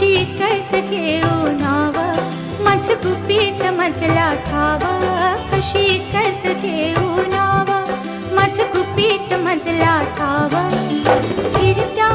खुशी कर सके ओ नावा मजकु पीत मजला ठावा खुशी कर सके ओ नावा मजकु पीत मजला ठावा मुपित मजलात मिर्या